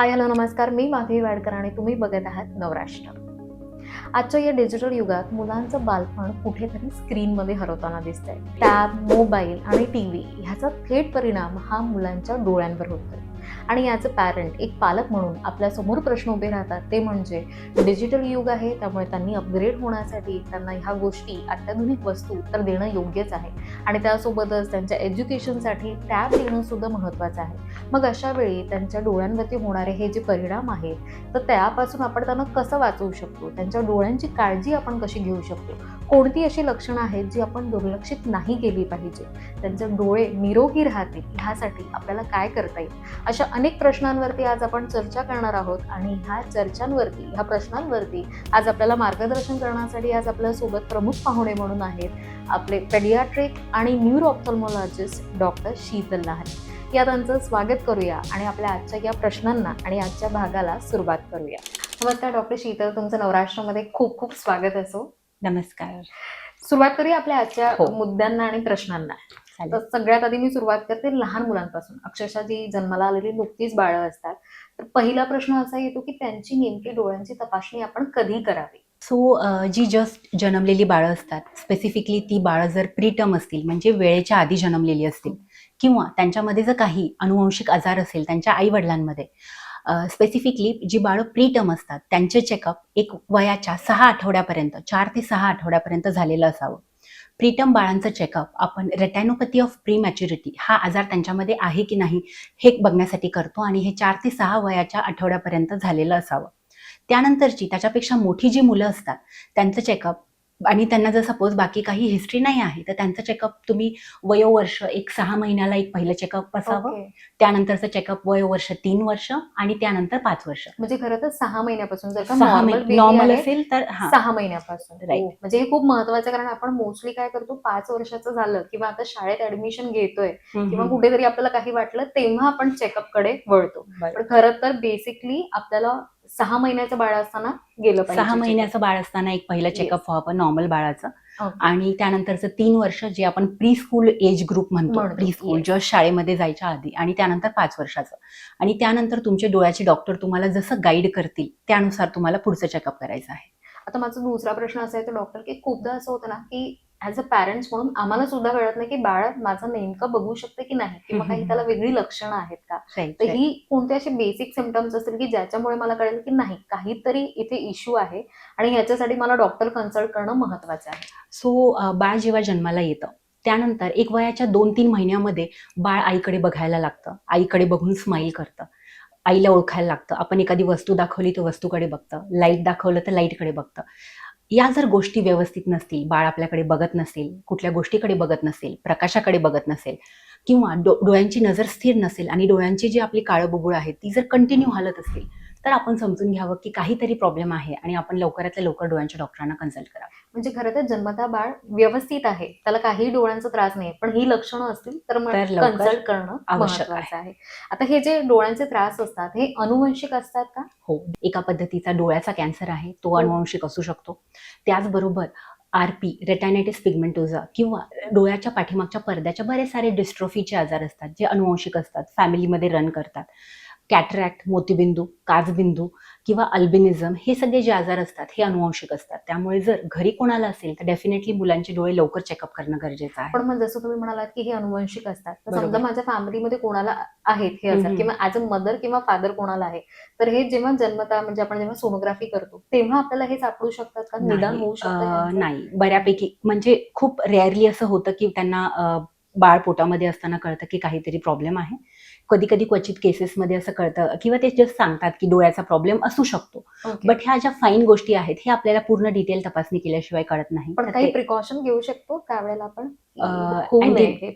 Hi hello नमस्कार. मी माधवी वाडकर आणि तुम्ही बघत आहात नवराष्ट्र. आजच्या या डिजिटल युगात मुलांचं बालपण कुठेतरी स्क्रीनमध्ये हरवताना दिसतंय. टॅब मोबाईल आणि टी व्ही ह्याचा थेट परिणाम हा मुलांच्या डोळ्यांवर होतोय. आणि याचे पॅरेंट एक पालक म्हणून आपल्यासमोर प्रश्न उभे राहतात ते म्हणजे डिजिटल युग आहे त्यामुळे त्यांनी अपग्रेड होण्यासाठी त्यांना ह्या गोष्टी अत्याधुनिक वस्तू तर देणं योग्यच आहे. आणि त्यासोबतच त्यांच्या एज्युकेशनसाठी टॅब देणं सुद्धा महत्त्वाचं आहे. मग अशा वेळी त्यांच्या डोळ्यांवरती होणारे हे जे परिणाम आहेत तर त्यापासून आपण त्यांना कसं वाचवू शकतो? त्यांच्या डोळ्यांची काळजी आपण कशी घेऊ शकतो? कोणती अशी लक्षणं आहेत जी आपण दुर्लक्षित नाही केली पाहिजे? त्यांचे डोळे निरोगी राहतील ह्यासाठी आपल्याला काय करता येईल? अशा अनेक प्रश्नांवरती आज आपण चर्चा करणार आहोत आणि ह्या चर्चांवरती ह्या प्रश्नांवरती आज आपल्याला मार्गदर्शन करण्यासाठी आज आपल्यासोबत प्रमुख पाहुणे म्हणून आहेत आपले पेडियाट्रिक आणि न्यूरोऑप्थॉल्मॉलॉजिस्ट डॉक्टर शीतल लहाने. या त्यांचं स्वागत करूया आणि आपल्या आजच्या या प्रश्नांना आणि आजच्या भागाला सुरुवात करूया. नमस्कार डॉक्टर शीतल. तुमचं नवराष्ट्रामध्ये खूप खूप स्वागत असो. नमस्कार. सुरुवात करूया आपल्या आजच्या हो. मुद्द्यांना आणि प्रश्नांना. तर सगळ्यात आधी मी सुरुवात करते लहान मुलांपासून. अक्षरशः जी जन्माला आलेली नुकतीच बाळं असतात. तर पहिला प्रश्न असा येतो की त्यांची नेमकी डोळ्यांची तपासणी आपण कधी करावी? सो अ, जी जस्ट जन्मलेली बाळं असतात स्पेसिफिकली ती बाळं जर प्रीटम असतील म्हणजे वेळेच्या आधी जन्मलेली असतील किंवा त्यांच्यामध्ये जर काही अनुवंशिक आजार असेल त्यांच्या आई वडिलांमध्ये स्पेसिफिकली जी बाळं प्रीटम असतात त्यांचे चेकअप एक वयाच्या सहा आठवड्यापर्यंत चार ते सहा आठवड्यापर्यंत झालेलं असावं. प्रीटम बाळांचं चेकअप आपण रेटॅनोपॅथी ऑफ प्री मॅच्युरिटी हा आजार त्यांच्यामध्ये आहे की नाही हे बघण्यासाठी करतो आणि हे चार ते सहा वयाच्या आठवड्यापर्यंत झालेलं असावं. त्यानंतरची त्याच्यापेक्षा मोठी जी मुलं असतात त्यांचं चेकअप आणि त्यांना जर सपोज बाकी काही हिस्ट्री नाही आहे तर त्यांचं चेकअप तुम्ही वयोवर्ष एक सहा महिन्याला एक पहिलं चेकअप असावं ओके. त्यानंतरचं चेकअप वयोवर्ष तीन वर्ष आणि त्यानंतर पाच वर्ष. म्हणजे खरं तर सहा महिन्यापासून जर का नॉर्मल असेल तर सहा महिन्यापासून. Right. हो. म्हणजे हे खूप महत्वाचं कारण आपण मोस्टली काय करतो पाच वर्षाचं झालं किंवा आता शाळेत ऍडमिशन घेतोय किंवा कुठेतरी आपल्याला काही वाटलं तेव्हा आपण चेकअपकडे वळतो. पण खरं तर बेसिकली आपल्याला सहा महिन्याचं बाळ असताना गेलं पाहिजे सहा महिन्याचं बाळ असताना एक पहिलं. चेकअप व्हावं नॉर्मल बाळाचं. आणि त्यानंतरचं तीन वर्ष जे आपण प्री स्कूल एज ग्रुप म्हणतो प्री स्कूल. जस्ट शाळेमध्ये जायच्या आधी आणि त्यानंतर पाच वर्षाचं आणि त्यानंतर तुमचे डोळ्याचे डॉक्टर तुम्हाला जसं गाईड करतील त्यानुसार तुम्हाला पुढचं चेकअप करायचं आहे आता माझा दुसरा प्रश्न असा आहे डॉक्टर की खूपदा असं होतं ना की ऍज अ पॅरेंट्स म्हणून आम्हाला सुद्धा कळत नाही की बाळ माझं नेमकं बघू शकतं की नाही किंवा काही त्याला वेगळी लक्षणं आहेत का? तर ही कोणते असे बेसिक सिमटम्स असतील की ज्याच्यामुळे मला कळेल की नाही काहीतरी इथे इश्यू आहे आणि ह्याच्यासाठी मला डॉक्टर कन्सल्ट करणं महत्वाचं आहे. सो बाळ जेव्हा जन्माला येतं त्यानंतर एक वयाच्या दोन तीन महिन्यामध्ये बाळ आईकडे बघायला लागतं आईकडे बघून स्माईल करतं आईला ओळखायला लागतं. आपण एखादी वस्तू दाखवली तर वस्तूकडे बघतं. लाइट दाखवलं तर लाईटकडे बघतं. या जर गोष्टी व्यवस्थित नसतील बाळ आपल्याकडे बघत नसेल कुठल्या गोष्टीकडे बघत नसेल प्रकाशाकडे बघत नसेल किंवा डो डोळ्यांची नजर स्थिर नसेल आणि डोळ्यांची जी आपली काळं बुबुळ आहेत ती जर कंटिन्यू हलत असेल तर आपण समजून घ्यावं की काहीतरी प्रॉब्लेम आहे आणि आपण लवकरातल्या लवकर डोळ्यांच्या डॉक्टरांना कन्सल्ट करावं. म्हणजे खरं तर जन्मता बाळ व्यवस्थित आहे त्याला काही डोळ्यांचा त्रास नाही पण ही लक्षणं असतील तर कन्सल्ट करणं आवश्यक आहे. आता हे जे डोळ्यांचे त्रास असतात हे अनुवंशिक असतात का? हो. एका पद्धतीचा डोळ्याचा कॅन्सर आहे तो हो. अनुवंशिक असू शकतो. त्याचबरोबर आर पी रेटॅनायटिस पिगमेंटोझा किंवा डोळ्याच्या पाठीमागच्या पडद्याच्या बरेच सारे डिस्ट्रॉफीचे आजार असतात जे अनुवंशिक असतात फॅमिलीमध्ये रन करतात. कॅटरॅक्ट मोतीबिंदू काचबिंदू किंवा अल्बिनिझम हे सगळे जे आजार असतात हे अनुवंशिक असतात त्यामुळे जर घरी कोणाला असेल तर डेफिनेटली मुलांचे डोळे लवकर चेकअप करणं गरजेचं आहे पण मग जसं तुम्ही म्हणालात की हे अनुवंशिक असतात तर. समजा माझ्या फॅमिलीमध्ये कोणाला आहेत हे हम्म. किंवा ऍज अ मदर किंवा फादर कोणाला आहे तर हे जेव्हा जन्मता म्हणजे आपण जेव्हा सोनोग्राफी करतो तेव्हा आपल्याला हे सापडू शकतात का निदान होऊ शकतं? नाही बऱ्यापैकी म्हणजे खूप रेअरली असं होतं की त्यांना बाळ पोटामध्ये असताना कळतं की काहीतरी प्रॉब्लेम आहे कधी कधी क्वचित केसेसमध्ये असं कळतं किंवा ते जस्ट सांगतात की डोळ्याचा प्रॉब्लेम असू शकतो. बट ह्या ज्या फाईन गोष्टी आहेत हे आपल्याला पूर्ण डिटेल तपासणी केल्याशिवाय कळत नाही. पण काही प्रिकॉशन घेऊ शकतो त्यावेळेला आपण.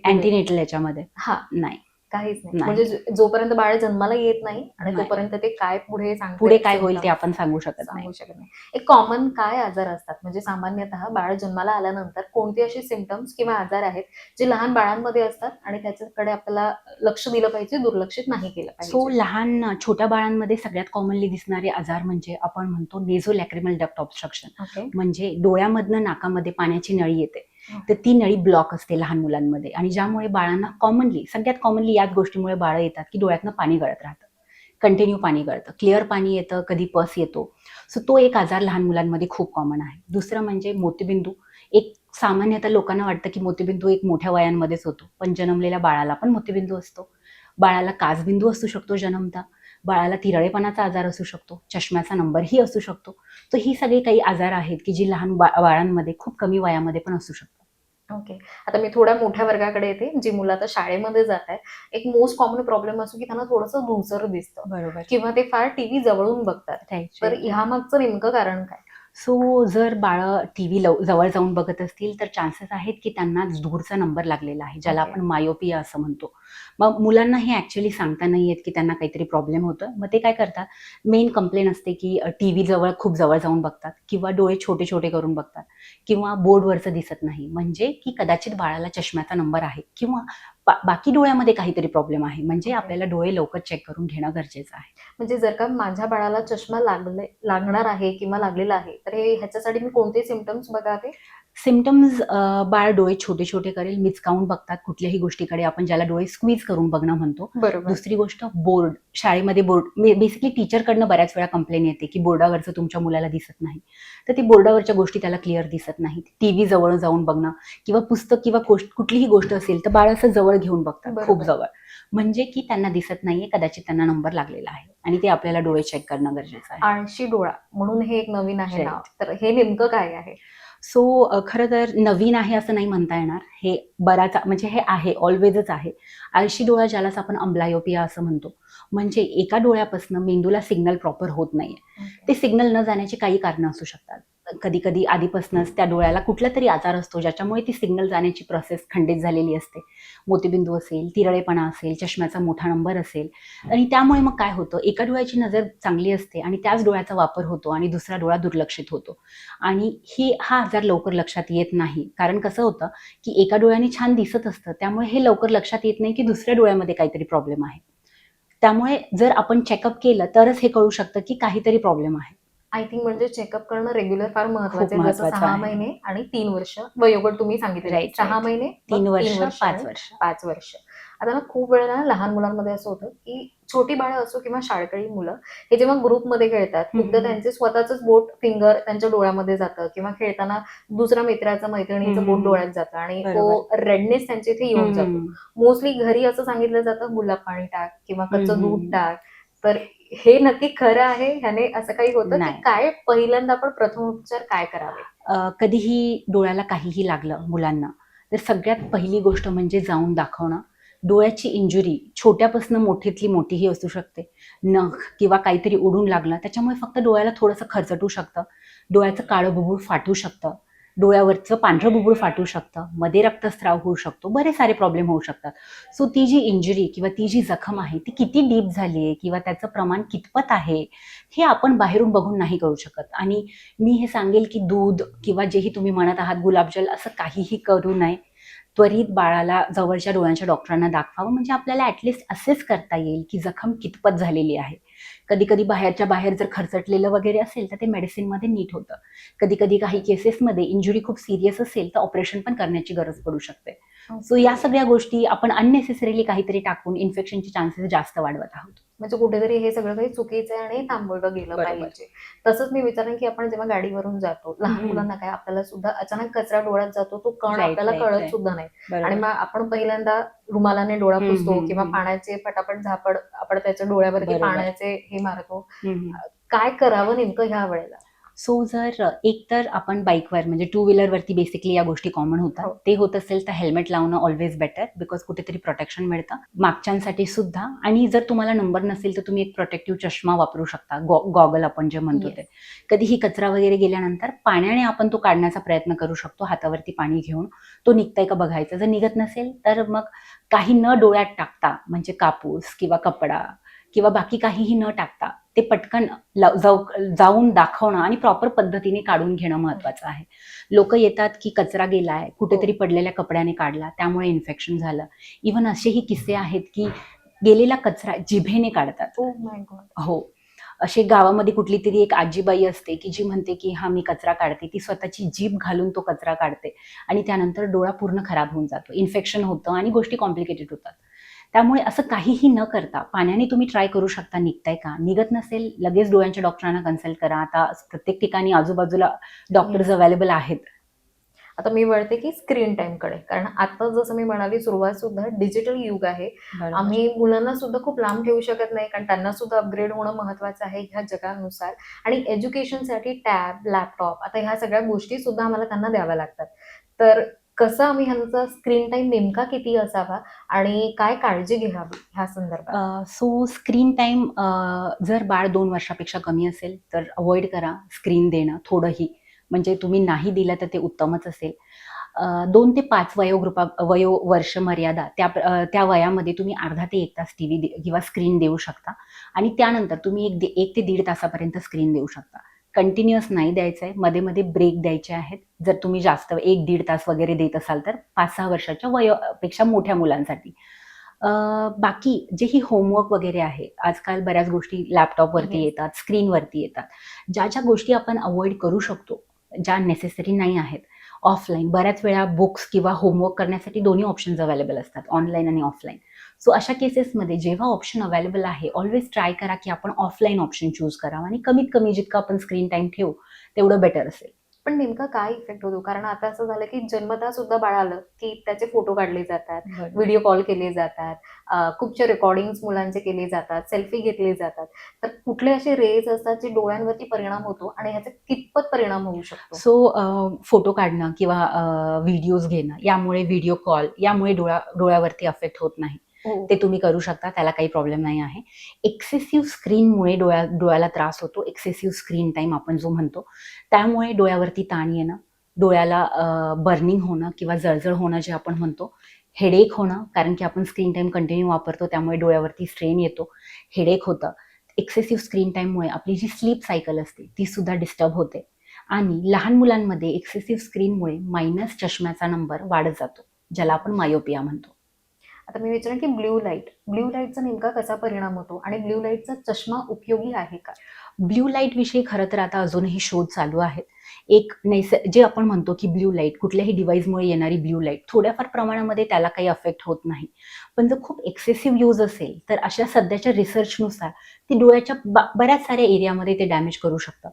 अँटीनेटल याच्यामध्ये. हा. नाही. काहीच नाही. नाही. म्हणजे जो- जोपर्यंत बाळ जन्माला येत नाही आणि नाही. तोपर्यंत ते काय पुढे सांगते पुढे काय होईल ते आपण सांगू शकत नाही. सांगू शकत नाही. एक कॉमन काय आजार असतात? म्हणजे सामान्यतः बाळ जन्माला आल्यानंतर कोणते असे सिमटम्स किंवा आजार आहेत जे लहान बाळांमध्ये असतात आणि त्याच्याकडे आपल्याला लक्ष दिलं पाहिजे दुर्लक्षित नाही केलं सो पाहिजे लहान छोट्या बाळांमध्ये सगळ्यात कॉमनली दिसणारे आजार म्हणजे आपण म्हणतो नेझो लॅक्रिमल डक्ट ऑब्स्ट्रक्शन म्हणजे डोळ्यामधनं नाकामध्ये पाण्याची नळी येते. तर ती नळी ब्लॉक असते लहान मुलांमध्ये. आणि ज्यामुळे बाळांना कॉमनली सगळ्यात कॉमनली याच गोष्टीमुळे बाळं येतात की डोळ्यातनं पाणी गळत राहतं. कंटिन्यू पाणी गळतं. क्लिअर पाणी येतं कधी पस येतो. सो तो एक आजार लहान मुलांमध्ये खूप कॉमन आहे. दुसरं म्हणजे मोतीबिंदू. एक सामान्यतः लोकांना वाटतं की मोतीबिंदू एक मोठ्या वयांमध्येच होतो. पण जन्मलेल्या बाळाला पण मोतीबिंदू असतो. बाळाला काचबिंदू असू शकतो जन्मता. बाळाला तिरळेपणाचा आजार असू शकतो चष्म्याचा नंबरही असू शकतो. तर ही सगळी काही आजार आहेत की जी लहान बा बाळांमध्ये खूप कमी वयामध्ये पण असू शकतात. ओके. आता मी थोड्या मोठ्या वर्गाकडे येते जी मुलं आता शाळेमध्ये जात आहे एक मोस्ट कॉमन प्रॉब्लेम असतो की त्यांना थोडंसं धुसर दिसतं. बरोबर. किंवा ते फार टीव्ही जवळून बघतात. तर ह्या मागचं नेमकं कारण काय? सो जर बाळं टी व्ही जवळ जाऊन बघत असतील तर चान्सेस आहेत की त्यांना धूरचा नंबर लागलेला आहे ज्याला. आपण मायोपिया असं म्हणतो. मग मुलांना हे ऍक्च्युली सांगता नाही येत की त्यांना काहीतरी प्रॉब्लेम होतोय मग ते काय करतात? मेन कंप्लेन असते की टी व्ही जवळ खूप जवळ जाऊन बघतात किंवा डोळे छोटे छोटे करून बघतात किंवा बोर्डवरचं दिसत नाही. म्हणजे की कदाचित बाळाला चष्म्याचा नंबर आहे किंवा बा- बाकी डोळ्यामध्ये काहीतरी प्रॉब्लेम आहे. म्हणजे. आपल्याला डोळे लवकर चेक करून घेणं गरजेचं आहे. म्हणजे जर का माझ्या बाळाला चष्मा लागले लागणार आहे किंवा लागलेला आहे तर हे ह्याच्यासाठी मी कोणते सिमटम्स बघावे? सिमटम्स बाळ डोळे छोटे छोटे करेल मिचकावून बघतात कुठल्याही गोष्टीकडे आपण ज्याला डोळे स्क्वीज करून बघणं म्हणतो. बरोबर. दुसरी गोष्ट बोर्ड शाळेमध्ये बोर्ड बेसिकली टीचरकडनं बऱ्याच वेळा कंप्लेन येते की बोर्डावरचं तुमच्या मुलाला दिसत नाही. तर ती बोर्डावरच्या गोष्टी त्याला क्लिअर दिसत नाहीत टीव्ही जवळ जाऊन बघणं किंवा पुस्तक किंवा कुठलीही गोष्ट असेल तर बाळ असं जवळ घेऊन बघतात. खूप जवळ. म्हणजे की त्यांना दिसत नाहीये कदाचित त्यांना नंबर लागलेला आहे आणि ते आपल्याला डोळे चेक करणं गरजेचं आहे. आळशी डोळा म्हणून हे एक नवीन आहे तर हे नेमकं काय आहे? सो खरं तर नवीन आहे असं नाही म्हणता येणार. हे बराच म्हणजे हे आहे ऑलवेजच आहे. आळशी डोळा ज्यालाच आपण अम्ब्लायोपिया असं म्हणतो. म्हणजे एका डोळ्यापासून मेंदूला सिग्नल प्रॉपर होत नाहीये. ते सिग्नल न जाण्याची काही कारणं असू शकतात. कधी कधी आधीपासूनच त्या डोळ्याला कुठला तरी आजार असतो ज्याच्यामुळे ती सिग्नल जाण्याची प्रोसेस खंडित झालेली असते. मोतीबिंदू असेल तिरळेपणा असेल चष्म्याचा मोठा नंबर असेल. आणि त्यामुळे मग काय होतं? एका डोळ्याची नजर चांगली असते आणि त्याच डोळ्याचा वापर होतो आणि दुसरा डोळा दुर्लक्षित होतो. आणि ही हा आजार लवकर लक्षात येत नाही. कारण कसं होतं की एका डोळ्याने छान दिसत असतं त्यामुळे हे लवकर लक्षात येत नाही की दुसऱ्या डोळ्यामध्ये काहीतरी प्रॉब्लेम आहे. त्यामुळे जर आपण चेकअप केलं तरच हे कळू शकतं की काहीतरी प्रॉब्लेम आहे. आय थिंक म्हणजे चेकअप करणं रेग्युलर फार महत्वाचं आहे जसं सहा. महिने आणि तीन वर्ष वयोगट तुम्ही सांगितले सहा. महिने तीन वर्ष पाच वर्ष पाच वर्ष आता ना खूप वेळेला लहान मुलांमध्ये असं होतं की छोटी बाळं असो किंवा शाळकरी मुलं हे जेव्हा ग्रुपमध्ये खेळतात खूपदा. त्यांचे स्वतःच बोट फिंगर त्यांच्या डोळ्यामध्ये जातं किंवा खेळताना दुसऱ्या मित्राचं मैत्रिणीचं. बोट डोळ्यात जातं आणि तो. रेडनेस त्यांच्या इथे येऊन जातो. मोस्टली घरी असं सांगितलं जातं गुलाब पाणी टाक किंवा कच्चं. दूध टाक तर हे नक्की खरं आहे? ह्याने असं काही होतं की नाही. काय पहिल्यांदा आपण प्रथमोपचार काय करावे? अ, कधीही डोळ्याला काहीही लागलं मुलांना तर सगळ्यात पहिली गोष्ट म्हणजे जाऊन दाखवणं. डोळ्याची इंजुरी छोट्यापासून मोठीतली मोठीही असू शकते. नख किंवा काहीतरी उडून लागलं त्याच्यामुळे फक्त डोळ्याला थोडंसं खरचटू शकतं. डोळ्याचं काळं बुबुळ फाटू शकतं. डोळ्यावरचं पांढरं बुबुळ फाटू शकतं मध्ये रक्तस्राव होऊ शकतो बरेच सारे प्रॉब्लेम होऊ शकतात. सो ती जी इंजुरी किंवा ती जी जखम आहे ती किती डीप झाली आहे किंवा त्याचं प्रमाण कितपत आहे हे आपण बाहेरून बघून नाही करू शकत. आणि मी हे सांगेल की दूध किंवा जेही तुम्ही म्हणत आहात गुलाबजल असं काहीही करू नये. त्वरित बाळाला जवळच्या डोळ्यांच्या डॉक्टरांना दाखवावं. म्हणजे आपल्याला ॲटलिस्ट असेच करता येईल की जखम कितपत झालेली आहे. कधी कधी बाहेरच्या बाहेर जर खर्चटलेलं वगैरे असेल तर ते मेडिसिनमध्ये नीट होतं. कधी कधी काही केसेसमध्ये इंजुरी खूप सिरियस असेल तर ऑपरेशन पण करण्याची गरज पडू शकते. सो या सगळ्या गोष्टी आपण अननेसेसरीली काहीतरी टाकून इन्फेक्शनचे चान्सेस जास्त वाढवत आहोत. म्हणजे कुठेतरी हे सगळं काही चुकीचं आहे आणि थांबवलं गेलं. पाहिजे तसंच मी विचारेन की आपण जेव्हा गाडीवरून जातो लहान. मुलांना काय आपल्याला सुद्धा अचानक कचरा डोळ्यात जातो तो कण आपल्याला कळत. सुद्धा नाही आणि. मग आपण पहिल्यांदा रुमालाने डोळा पुसतो किंवा. पाण्याचे पटापट झापड आपण त्याच्या डोळ्यावरती. पाण्याचे हे मारतो. काय करावं नेमकं ह्या वेळेला सो जर एक तर आपण बाईकवर म्हणजे टू व्हीलरवरती बेसिकली या गोष्टी कॉमन होतात. हो. ते होत असेल तर हेल्मेट लावणं ऑलवेज बेटर बिकॉज कुठेतरी प्रोटेक्शन मिळतं. मागच्यांसाठी सुद्धा आणि जर तुम्हाला नंबर नसेल तर तुम्ही एक प्रोटेक्टिव्ह चष्मा वापरू शकता. गॉगल आपण जे म्हणतो. ते. कधीही कचरा वगैरे गेल्यानंतर पाण्याने आपण तो काढण्याचा प्रयत्न करू शकतो हातावरती पाणी घेऊन. तो निघताय का बघायचं. जर निघत नसेल तर मग काही न डोळ्यात टाकता म्हणजे कापूस किंवा कपडा किंवा बाकी काहीही न टाकता ते पटकन जाऊन दाखवणं आणि प्रॉपर पद्धतीने काढून घेणं महत्वाचं आहे. लोक येतात की कचरा गेलाय कुठेतरी पडलेल्या कपड्याने काढला त्यामुळे इन्फेक्शन झालं. इव्हन असेही किस्से आहेत की गेलेला कचरा जिभेने काढतात. गॉड हो. असे गावामध्ये कुठली तरी एक आजीबाई असते की जी म्हणते की हा मी कचरा काढते. ती स्वतःची जीभ घालून तो कचरा काढते आणि त्यानंतर डोळा पूर्ण खराब होऊन जातो. इन्फेक्शन होतं आणि गोष्टी कॉम्प्लिकेटेड होतात. त्यामुळे असं काहीही न करता पाण्याने तुम्ही ट्राय करू शकता निघताय का? निघत नसेल लगेच डोळ्यांच्या डॉक्टरांना कन्सल्ट करा. आता प्रत्येक ठिकाणी आजूबाजूला डॉक्टर्स अवेलेबल आहेत. आता मी वळते की स्क्रीन टाइमकडे. कारण आता जसं मी म्हणाली सुरुवात सुद्धा डिजिटल युग आहे. आम्ही मुलांना सुद्धा खूप लांब ठेवू शकत नाही. कारण त्यांना सुद्धा अपग्रेड होणं महत्वाचं आहे ह्या जगानुसार. आणि एज्युकेशनसाठी टॅब लॅपटॉप आता ह्या सगळ्या गोष्टी सुद्धा आम्हाला त्यांना द्याव्या लागतात. तर कसं आम्ही ह्यांचा स्क्रीन टाइम नेमका किती असावा आणि काय काळजी घ्यावी ह्या संदर्भात? सो स्क्रीन टाईम जर बाळ दोन वर्षापेक्षा कमी असेल तर अवॉइड करा स्क्रीन देणं थोडंही. म्हणजे तुम्ही नाही दिलं तर ते उत्तमच असेल. दोन ते पाच वयोगृपा वयो वर्ष मर्यादा त्या त्या वयामध्ये तुम्ही अर्धा ते एक तास टी व्ही किंवा स्क्रीन देऊ शकता. आणि त्यानंतर तुम्ही एक एक ते दीड तासापर्यंत स्क्रीन देऊ शकता. कंटिन्युअस नाही द्यायचं आहे मध्ये मध्ये ब्रेक द्यायचे आहेत. जर तुम्ही जास्त एक दीड तास वगैरे देत असाल तर पाच सहा वर्षाच्या वयोपेक्षा मोठ्या मुलांसाठी. बाकी जे ही होमवर्क वगैरे आहे आजकाल बऱ्याच गोष्टी लॅपटॉपवरती Yes. येतात स्क्रीनवरती येतात. ज्या ज्या गोष्टी आपण अवॉइड करू शकतो ज्या नेसेसरी नाही आहेत ऑफलाईन बऱ्याच वेळा बुक्स किंवा होमवर्क करण्यासाठी दोन्ही ऑप्शन्स अवेलेबल असतात ऑनलाईन आणि ऑफलाईन सो अशा केसेसमध्ये जेव्हा ऑप्शन अवेलेबल आहे ऑलवेज ट्राय करा की आपण ऑफलाईन ऑप्शन चूज करावा. आणि कमीत कमी जितकं आपण स्क्रीन टाइम ठेवू तेवढं बेटर असेल. पण नेमका काय इफेक्ट होतो? कारण आता असं झालं की जन्मता सुद्धा बाळ आलं की त्याचे फोटो काढले जातात व्हिडिओ कॉल केले जातात अं, खूपशे रेकॉर्डिंग मुलांचे केले जातात सेल्फी घेतले जातात. तर कुठले असे रेज असतात जे डोळ्यांवरती परिणाम होतो आणि ह्याचा कितपत परिणाम होऊ शकतो? सो फोटो काढणं किंवा व्हिडिओज घेणं यामुळे व्हिडिओ कॉल यामुळे डोळा डोळ्यावरती अफेक्ट होत नाही. हो. ते तुम्ही करू शकता त्याला काही प्रॉब्लेम नाही आहे. एक्सेसिव्ह स्क्रीनमुळे डोळ्या डोळ्याला त्रास होतो. एक्सेसिव्ह स्क्रीन टाईम आपण जो म्हणतो त्यामुळे डोळ्यावरती ताण येणं डोळ्याला बर्निंग होणं किंवा जळजळ होणं जे आपण म्हणतो हेडेक होणं कारण की आपण स्क्रीन टाईम कंटिन्यू वापरतो त्यामुळे डोळ्यावरती स्ट्रेन येतो हेडेक होतं. एक्सेसिव्ह स्क्रीन टाईममुळे आपली जी स्लीप सायकल असते ती सुद्धा डिस्टर्ब होते. आणि लहान मुलांमध्ये एक्सेसिव्ह स्क्रीनमुळे मायनस चष्म्याचा नंबर वाढत जातो ज्याला आपण मायोपिया म्हणतो. आता मी विचारेन की ब्ल्यू लाइट ब्ल्यू लाईटचा नेमका कसा परिणाम होतो आणि ब्ल्यू लाईटचा चष्मा उपयोगी आहे का? ब्ल्यू लाइट विषयी खरं तर आता अजूनही शोध चालू आहेत. एक नैस जे आपण म्हणतो की ब्ल्यू लाइट कुठल्याही डिव्हाइसमुळे येणारी ब्ल्यू लाइट थोड्याफार प्रमाणामध्ये त्याला काही अफेक्ट होत नाही. पण जर खूप एक्सेसिव्ह यूज असेल तर अशा सध्याच्या रिसर्चनुसार ती डोळ्याच्या बऱ्याच साऱ्या एरियामध्ये ते डॅमेज करू शकतं.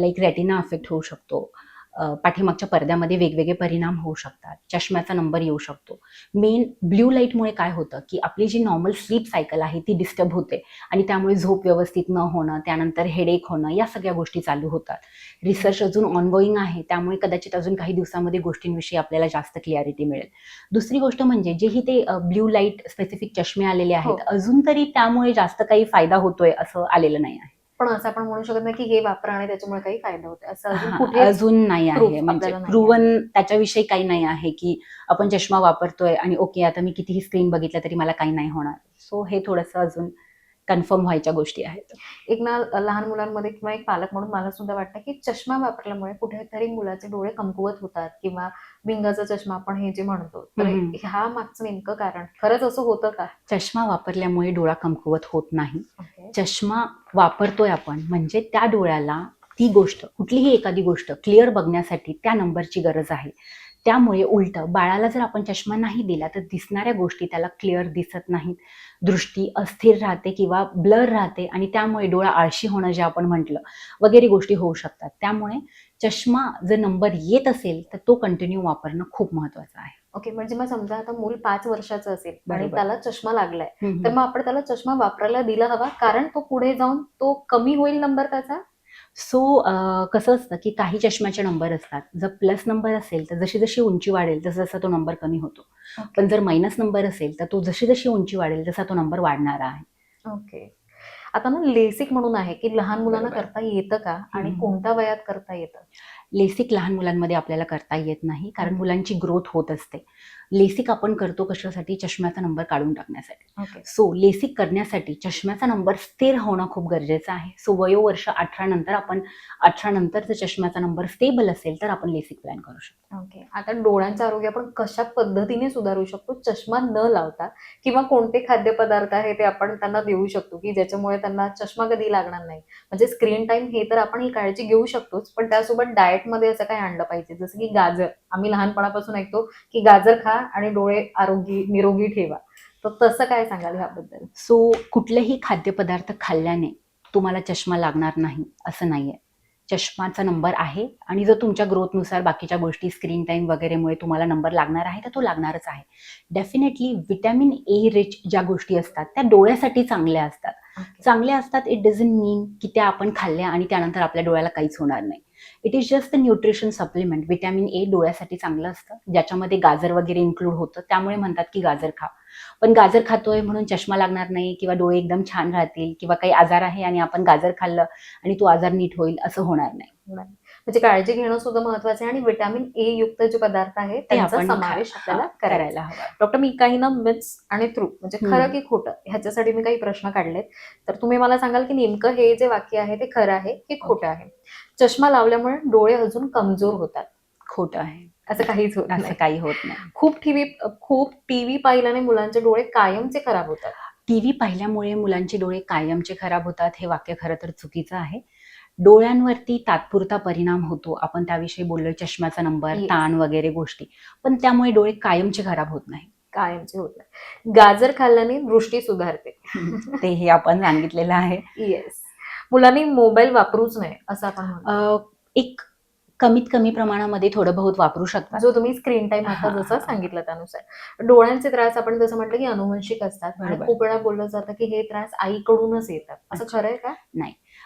लाईक रेटिना अफेक्ट होऊ शकतो. पाठीमागच्या पडद्यामध्ये वेगवेगळे परिणाम होऊ शकतात. चष्म्याचा नंबर येऊ शकतो. मेन ब्ल्यू लाईटमुळे काय होतं की आपली जी नॉर्मल स्लीप सायकल आहे ती डिस्टर्ब होते आणि त्यामुळे झोप व्यवस्थित न होणं त्यानंतर हेडेक होणं या सगळ्या गोष्टी चालू होतात. रिसर्च अजून ऑनगोईंग आहे त्यामुळे कदाचित अजून काही दिवसामध्ये गोष्टींविषयी आपल्याला जास्त क्लिअरिटी मिळेल. दुसरी गोष्ट म्हणजे जे ही ते ब्ल्यू लाइट स्पेसिफिक चष्मे आलेले आहेत हो. अजून तरी त्यामुळे जास्त काही फायदा होतोय असं आलेलं नाही आहे. पण असं आपण म्हणू शकत नाही की हे वापरा आणि त्याच्यामुळे काही फायदा होतो असं अजून कुठे अजून नाही आहे. म्हणजे प्रूवन त्याच्याविषयी काही नाही आहे की आपण चष्मा वापरतोय आणि ओके आता मी कितीही स्क्रीन बघितलं तरी मला काही नाही होणार. सो हे थोडंसं अजून कन्फर्म व्हायच्या गोष्टी आहेत. एक ना लहान मुलांमध्ये किंवा एक पालक म्हणून मला सुद्धा वाटतं की चष्मा वापरल्यामुळे कुठेतरी मुलाचे डोळे कमकुवत होतात किंवा भिंगाचा चष्मा आपण हे जे म्हणतो तर. ह्या मागचं नेमकं कारण. खरंच असं होतं का? चष्मा वापरल्यामुळे डोळा कमकुवत होत नाही. चष्मा वापरतोय आपण म्हणजे त्या डोळ्याला ती गोष्ट कुठलीही एखादी गोष्ट क्लिअर बघण्यासाठी त्या नंबरची गरज आहे. त्यामुळे उलट बाळाला जर आपण चष्मा नाही दिला तर दिसणाऱ्या गोष्टी त्याला क्लिअर दिसत नाहीत दृष्टी अस्थिर राहते किंवा ब्लर राहते आणि त्यामुळे डोळा आळशी होणं जे आपण म्हटलं वगैरे गोष्टी होऊ शकतात त्यामुळे चष्मा जर नंबर येत असेल तर तो कंटिन्यू वापरणं खूप महत्वाचं आहे ओके म्हणजे मग समजा आता मूल पाच वर्षाचं असेल आणि. त्याला चष्मा लागलाय. तर मग आपण त्याला चष्मा वापरायला दिला हवा कारण तो पुढे जाऊन तो कमी होईल नंबर त्याचा सो कसं असतं की काही चष्म्याचे नंबर असतात. जर प्लस नंबर असेल तर जशी जशी उंची वाढेल तसा जसा तो नंबर कमी होतो. पण जर मायनस नंबर असेल तर तो जशी जशी उंची वाढेल तसा तो नंबर वाढणारा आहे. ओके आता ना लेसिक म्हणून आहे की लहान मुलांना. करता येतं का? आणि. कोणत्या वयात करता येतं? लेसिक लहान मुलांमध्ये आपल्याला करता येत नाही कारण. मुलांची ग्रोथ होत असते. लेसिक आपण करतो कशासाठी? चष्म्याचा नंबर काढून टाकण्यासाठी. ओके सो लेसिक करण्यासाठी चष्म्याचा नंबर स्थिर होणं खूप गरजेचं आहे. सो वयोवर्ष अठरा नंतर आपण अठरा नंतर जर चष्म्याचा नंबर स्टेबल असेल तर आपण लेसिक प्लॅन करू शकतो. ओके आता डोळ्यांचं आरोग्य आपण कशा पद्धतीने सुधारू शकतो? चष्मा न लावता किंवा कोणते खाद्यपदार्थ आहे ते आपण त्यांना देऊ शकतो की ज्याच्यामुळे त्यांना चष्मा कधी लागणार नाही? म्हणजे स्क्रीन टाइम हे तर आपण ही काळजी घेऊ शकतोच पण त्यासोबत डाएटमध्ये असं काय आणलं पाहिजे जसं की गाजर. आम्ही लहानपणापासून ऐकतो की गाजर खा आणि डोळे आरोग्य निरोगी ठेवा. तर तसं काय सांगाल ह्याबद्दल? सो कुठलेही खाद्यपदार्थ खाल्ल्याने तुम्हाला चष्मा लागणार नाही असं नाहीये. चष्माचा नंबर आहे आणि जर तुमच्या ग्रोथनुसार बाकीच्या गोष्टी स्क्रीन टाईम वगैरेमुळे तुम्हाला नंबर लागणार आहे तर तो लागणारच आहे. डेफिनेटली विटॅमिन ए रिच ज्या गोष्टी असतात त्या डोळ्यासाठी चांगल्या असतात. चांगल्या असतात इट डझंट मीन की त्या आपण खाल्ल्या आणि त्यानंतर आपल्या डोळ्याला काहीच होणार नाही. It is just the nutrition supplement vitamin A डोळ्यासाठी चांगलं असतं. ज्याच्यामध्ये गाजर वगैरे इन्क्लूड होतं. त्यामुळे म्हणतात की गाजर खा. पण गाजर खातोय म्हणून चष्मा लागणार नाही किंवा डोळे एकदम छान राहतील किंवा काही आजार आहे आणि आपण गाजर खाल्लं आणि तो आजार नीट होईल असं होणार नाही. म्हणजे काळजी घेणं सुद्धा महत्वाचं आहे आणि विटॅमिन ए युक्त जे पदार्थ आहेत ते त्यांचा समावेश आपल्याला करायला हवं. डॉक्टर मी काही ना मिथ्स आणि ट्रू म्हणजे. खरं की खोटं ह्याच्यासाठी मी काही प्रश्न काढलेत. तर तुम्ही मला सांगाल की नेमकं हे जे वाक्य आहे ते खरं आहे की खोटं आहे? चष्मा लावल्यामुळे डोळे अजून कमजोर होतात. खोटं आहे. असं काहीच होत असं नाही. काही होत नाही. खूप टीव्ही खूप टीव्ही पाहिल्याने मुलांचे डोळे कायमचे खराब होतात. टीव्ही पाहिल्यामुळे मुलांचे डोळे कायमचे खराब होतात हे वाक्य खरं तर चुकीचं आहे. डोळ्यांवरती तात्पुरता परिणाम होतो. आपण त्याविषयी बोललोय चष्म्याचा नंबर Yes. ताण वगैरे गोष्टी. पण त्यामुळे डोळे कायमचे खराब होत नाही. कायमचे होत नाही. गाजर खाल्ल्याने दृष्टी सुधारते. ते हे आपण सांगितलेलं आहे. येस मुलांनी मोबाईल वापरूच नये असं आपण एक कमीत कमी प्रमाणामध्ये थोडं बहुत वापरू शकतात जो तुम्ही स्क्रीन टाइम आता जसं. सांगितलं त्यानुसार डोळ्यांचे त्रास आपण जसं म्हटलं की अनुवंशिक असतात आणि. खूप वेळा बोललं जातं की हे त्रास आईकडूनच येतात असं. खरं आहे का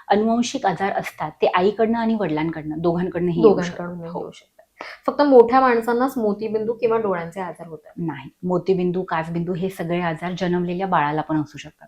अनुवंशिक आजार असतात ते आईकडनं आणि वडिलांकडनं दोघांकडनंही. दोघांकडून हो. येऊ शकतात फक्त मोठ्या माणसांनाच मोतीबिंदू किंवा डोळ्यांचे आजार होतात नाही मोतीबिंदू काचबिंदू हे सगळे आजार जन्मलेल्या बाळाला पण असू शकतात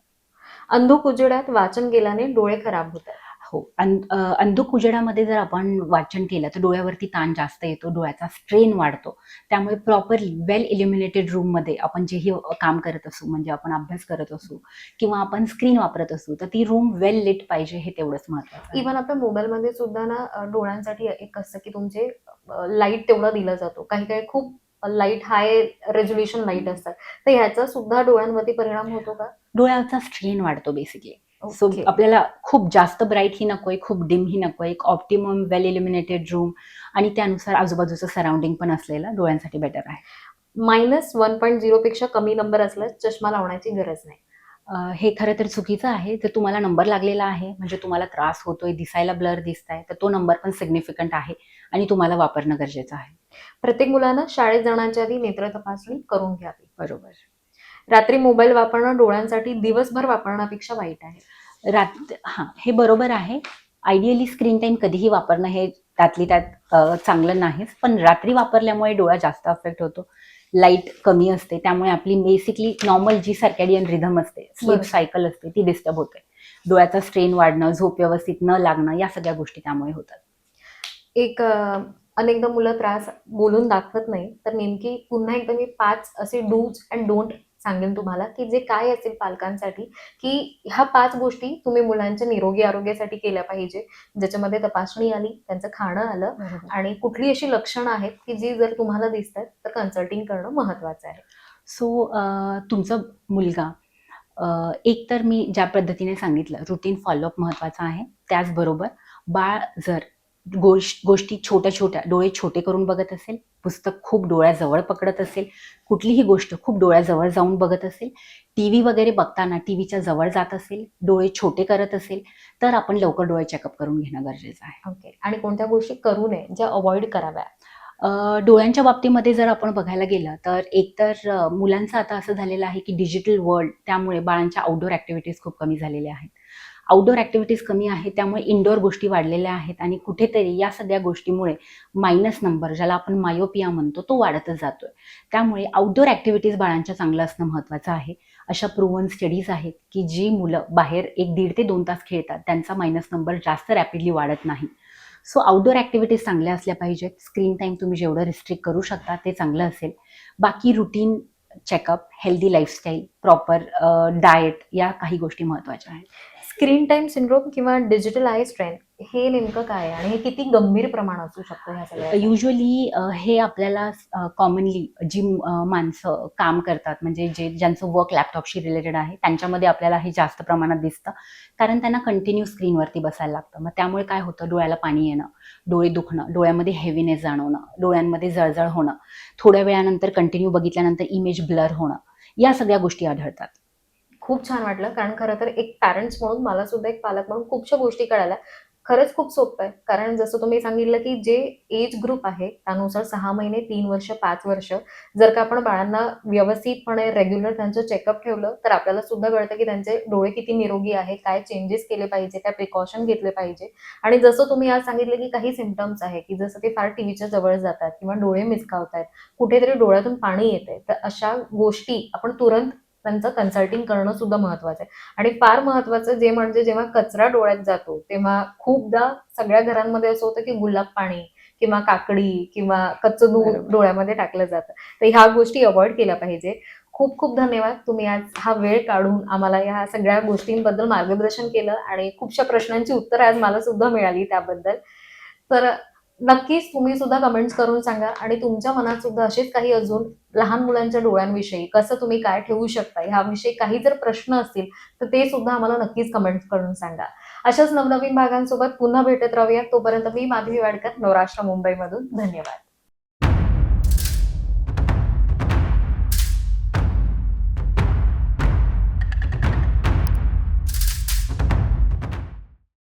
अंधुक उजेडात वाचन केल्याने डोळे खराब होतात. हो अंधुक उजेडामध्ये जर आपण वाचन केलं तर डोळ्यावरती ताण जास्त येतो डोळ्याचा स्ट्रेन वाढतो. त्यामुळे प्रॉपरली वेल इल्युमिनेटेड रूममध्ये आपण जेही काम करत असू म्हणजे आपण अभ्यास करत असू किंवा आपण स्क्रीन वापरत असू तर ती रूम वेल लिट पाहिजे हे तेवढंच महत्वाचं. इव्हन आपल्या मोबाईलमध्ये सुद्धा ना डोळ्यांसाठी एक असतं की तुमचे लाइट तेवढा दिला जातो. काही काही खूप लाइट हाय रेझोल्युशन लाइट असतात. तर ह्याचा सुद्धा डोळ्यांवरती परिणाम होतो का? डोळ्याचा स्ट्रेन वाढतो बेसिकली सो Okay. आपल्याला खूप जास्त ब्राईट ही नकोय खूप डिम ही नकोय एक ऑप्टिमम वेल इल्युमिनेटेड रूम आणि त्यानुसार आजूबाजूचं सराउंडिंग पण असलेलं डोळ्यांसाठी बेटर आहे. मायनस वन पॉईंट झिरो पेक्षा कमी नंबर असल्यास चष्मा लावण्याची गरज नाही. हे खरं तर चुकीचं आहे. जर तुम्हाला नंबर लागलेला आहे म्हणजे तुम्हाला त्रास होतोय दिसायला ब्लर दिसताय तर तो नंबर पण सिग्निफिकंट आहे आणि तुम्हाला वापरणं गरजेचं आहे. प्रत्येक मुलानं शाळेत जाण्याच्या आधी नेत्र तपासणी करून घ्यावी. बरोबर. रात्री मोबाईल वापरणं डोळ्यांसाठी दिवसभर वापरण्यापेक्षा वाईट आहे. रात हां हे बरोबर आहे. आयडियली स्क्रीन टाईम कधीही वापरणं हे त्यातली त्यात चांगलं नाहीच. पण रात्री वापरल्यामुळे डोळा जास्त अफेक्ट होतो. लाइट कमी असते त्यामुळे आपली बेसिकली नॉर्मल जी सर्कॅडियन रिधम असते स्लीप. सायकल असते ती डिस्टर्ब होते डोळ्याचा स्ट्रेन वाढणं झोप व्यवस्थित न लागणं या सगळ्या गोष्टी त्यामुळे होतात एक अनेकदा मुलं त्रास बोलून दाखवत नाही तर नेमकी पुन्हा एकदा मी पाच असे डूज अँड डोंट सांगेन तुम्हाला की जे काय असेल पालकांसाठी की ह्या पाच गोष्टी तुम्ही मुलांच्या निरोगी आरोग्यासाठी केल्या पाहिजे. ज्याच्यामध्ये तपासणी आली त्यांचं खाणं आलं आणि कुठली अशी लक्षणं आहेत की जी जर तुम्हाला दिसत आहेत तर कन्सल्टिंग करणं महत्वाचं आहे. सो तुमचा मुलगा एक तर मी ज्या पद्धतीने सांगितलं रुटीन फॉलोअप महत्त्वाचा आहे. त्याचबरोबर बाळ जर गोष् गोष्टी छोट्या छोट्या डोळे छोटे करून बघत असेल पुस्तक खूप डोळ्याजवळ पकडत असेल कुठलीही गोष्ट खूप डोळ्याजवळ जाऊन बघत असेल टी व्ही वगैरे बघताना टी व्हीच्या जवळ जात असेल डोळे छोटे करत असेल तर आपण लवकर डोळे चेकअप करून घेणं गरजेचं आहे. ओके. आणि कोणत्या गोष्टी करू नये ज्या अवॉइड कराव्या? डोळ्यांच्या बाबतीमध्ये जर आपण बघायला गेलं तर एकतर मुलांचं आता असं झालेलं आहे की डिजिटल वर्ल्ड त्यामुळे बाळांच्या आउटडोर ॲक्टिव्हिटीज खूप कमी झालेल्या आहेत. आउटडोअर ॲक्टिव्हिटीज कमी आहेत त्यामुळे इनडोअर गोष्टी वाढलेल्या आहेत आणि कुठेतरी या सगळ्या गोष्टीमुळे मायनस नंबर ज्याला आपण मायोपिया म्हणतो तो वाढतच जातोय. त्यामुळे आउटडोअर ॲक्टिव्हिटीज बाळांच्या चांगलं असणं महत्त्वाचं आहे. अशा प्रूव्हन स्टडीज आहेत की जी मुलं बाहेर एक दीड ते दोन तास खेळतात त्यांचा मायनस नंबर जास्त रॅपिडली वाढत नाही. सो आउटडोर ॲक्टिव्हिटीज चांगल्या असल्या पाहिजेत. स्क्रीन टाईम तुम्ही जेवढं रिस्ट्रिक्ट करू शकता ते चांगलं असेल. बाकी routine checkup healthy lifestyle proper diet या काही गोष्टी महत्त्वाच्या आहेत. स्क्रीन टाइम सिंड्रोम किंवा डिजिटल आय स्ट्रेन हे नेमकं काय आहे? आणि हे किती गंभीर प्रमाण असू शकतं ह्या सगळ्या युजली हे आपल्याला कॉमनली जी माणसं काम करतात. म्हणजे जे ज्यांचं वर्क लॅपटॉपशी रिलेटेड आहे त्यांच्यामध्ये आपल्याला हे जास्त प्रमाणात दिसतं. कारण त्यांना कंटिन्यू स्क्रीनवरती बसायला लागतं. मग त्यामुळे काय होतं? डोळ्याला पाणी येणं डोळे दुखणं डोळ्यामध्ये हेवीनेस जाणवणं डोळ्यांमध्ये जळजळ होणं थोड्या वेळानंतर कंटिन्यू बघितल्यानंतर इमेज ब्लर होणं या सगळ्या गोष्टी आढळतात. खूप छान वाटलं. कारण खरं तर एक पॅरेंट्स म्हणून मला सुद्धा एक पालक म्हणून खूपशा गोष्टी कळाल्या. खरंच खूप सोपं आहे. कारण जसं तुम्ही सांगितलं की जे एज ग्रुप आहे त्यानुसार सहा महिने तीन वर्ष पाच वर्ष जर का आपण बाळांना व्यवस्थितपणे रेग्युलर त्यांचं चेकअप ठेवलं तर आपल्याला सुद्धा कळतं की त्यांचे डोळे किती निरोगी आहे काय चेंजेस केले पाहिजे काय प्रिकॉशन घेतले पाहिजे. आणि जसं तुम्ही आज सांगितलं की काही सिमटम्स आहे की जसं ते फार टीव्हीच्या जवळ जातात किंवा डोळे मिसकावत आहेत कुठेतरी डोळ्यातून पाणी येते तर अशा गोष्टी आपण तुरंत त्यांचं कन्सल्टिंग करणं सुद्धा महत्वाचं आहे. आणि फार महत्वाचं जे म्हणजे जेव्हा कचरा डोळ्यात जातो तेव्हा खूपदा सगळ्या घरांमध्ये असं होतं की गुलाब पाणी किंवा काकडी किंवा कच्चं दूध. डोळ्यामध्ये टाकलं जातं. तर ह्या गोष्टी अवॉइड केल्या पाहिजे. खूप खूप धन्यवाद. तुम्ही आज हा वेळ काढून आम्हाला या सगळ्या गोष्टींबद्दल मार्गदर्शन केलं आणि खूपशा प्रश्नांची उत्तरं आज मला सुद्धा मिळाली त्याबद्दल. तर नक्कीच तुम्ही सुद्धा कमेंट्स करून सांगा आणि तुमच्या मनात सुद्धा असेच काही अजून लहान मुलांच्या डोळ्यांविषयी कसं तुम्ही काय ठेवू शकता? ह्याविषयी काही जर प्रश्न असतील तर ते सुद्धा आम्हाला नक्कीच कमेंट्स करून सांगा. अशाच नवनवीन भागांसोबत पुन्हा भेटत राहूया. तोपर्यंत मी माधवी वाडकर नवराष्ट्र मुंबईमधून. धन्यवाद.